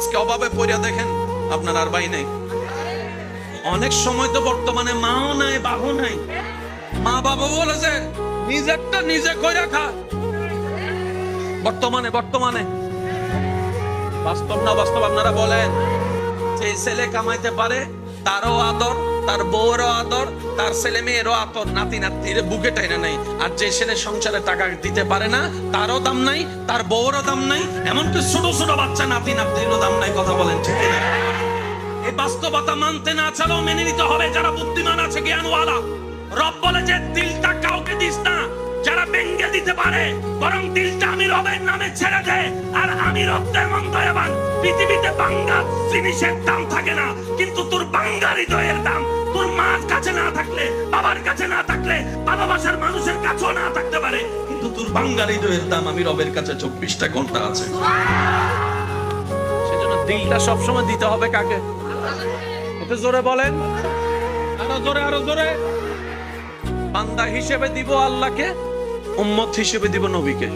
আজকে অভাবে পড়িয়া দেখেন, আপনার আর ভাই নেই। অনেক সময় তো বর্তমানে মাও নাই বাবু নাই। মা বাবা বলেছে, নিজেরটা নিজে কইরা খা। বর্তমানে বর্তমানে। বাস্তব না বাস্তব আপনারা বলেন, যে ছেলে কামাইতে পারে, তারও আদর। তার বউরও আদর, তার ছেলে মেয়েরও আদর নাতি নাতির বুকে টাইনা নাই। আর যে ছেলে সংসারে টাকা দিতে পারে না, তারও দাম নাই, তার বউরও দাম নাই, এমনকি ছোট ছোট বাচ্চা, নাতি নাতিরও দাম নাই, কথা বলেন ঠিক না এই বাস্তবতা মানতে না ছাড়াও মেনে নিতে হবে যারা বুদ্ধিমান আছে, জ্ঞানওয়ালা। রব বলে যে, দিলটা কাউকে দিস না। ব্যঙ্গে দিতে পারে। বরং দিলটা আমি রবের নামে ছেড়ে দে, আর আমি রব তেমন দয়াবান। পৃথিবীতে বাঙ্গা জিনিসের দাম থাকে না, কিন্তু তোর বাঙ্গা হৃদয়ের দাম। তোর মার কাছে না থাকলে, বাবার কাছে না থাকলে, ভালোবাসার মানুষের কাছেও না থাকতে পারে। কিন্তু তোর বাঙ্গা হৃদয়ের দাম আমি রবের কাছে চব্বিশটা ঘণ্টা আছে। সেজন্য দিলটা সবসময় দিতে হবে কাকে? একটু জোরে বলেন। আরও জোরে আরও জোরে। বান্দা হিসেবে দিব আল্লাহকে। উম্মত হিসেবে দিব নবীকে।